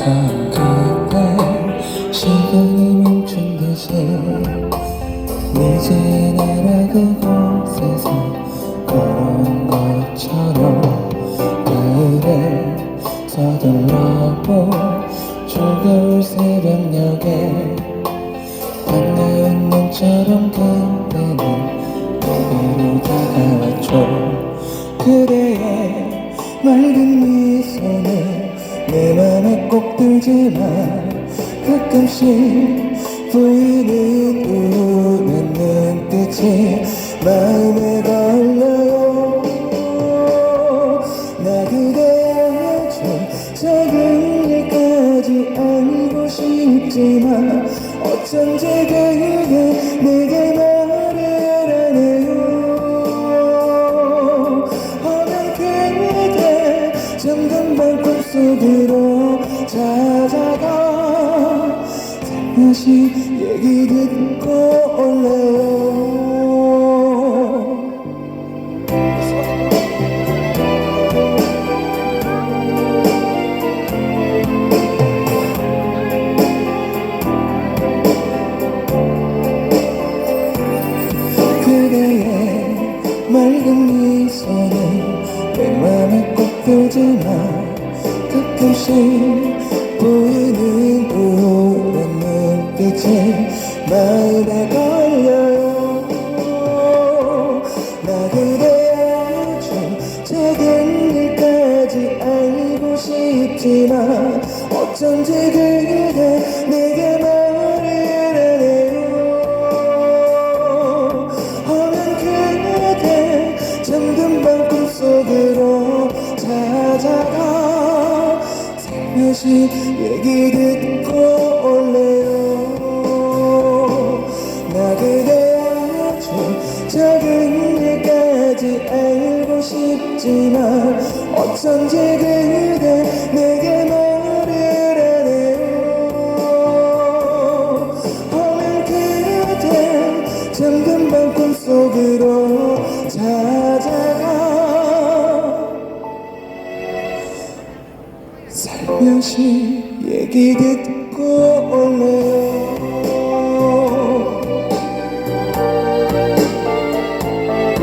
참 그때 시간이 멈춘 듯이 이제 나라 그곳에서 걸어온 것처럼 가을에 서둘러고 조겨울 새벽녘에 반가운 눈처럼 그 꼭 들지만 가끔씩 보이는 우울한 눈빛이 마음에 걸려요. 나 그대 아주 작은 일까지 알고 싶지만 어쩐지 그게 내게 말을 안 해요. 어느 그대 잠든 밤 꿈속으로 찾아가 다시 얘기 듣고 올래요. 그대의 맑은 미소는 내 맘에 꼭 들지만 가끔씩 보이는 눈빛이 마음에 걸려요. 나 그대 아주 작은 일까지 알고 싶지만 어쩐지 그대 내게 말을 안 해요. 어느 그대 잠든 밤 꿈속으로 찾아가. 살며시 얘기 듣고 올래요 어쩐지 그대 내게 말을 안 해요 오늘 그대 잠든 밤 꿈속으로 찾아가. 살며시 얘기 듣고 올래요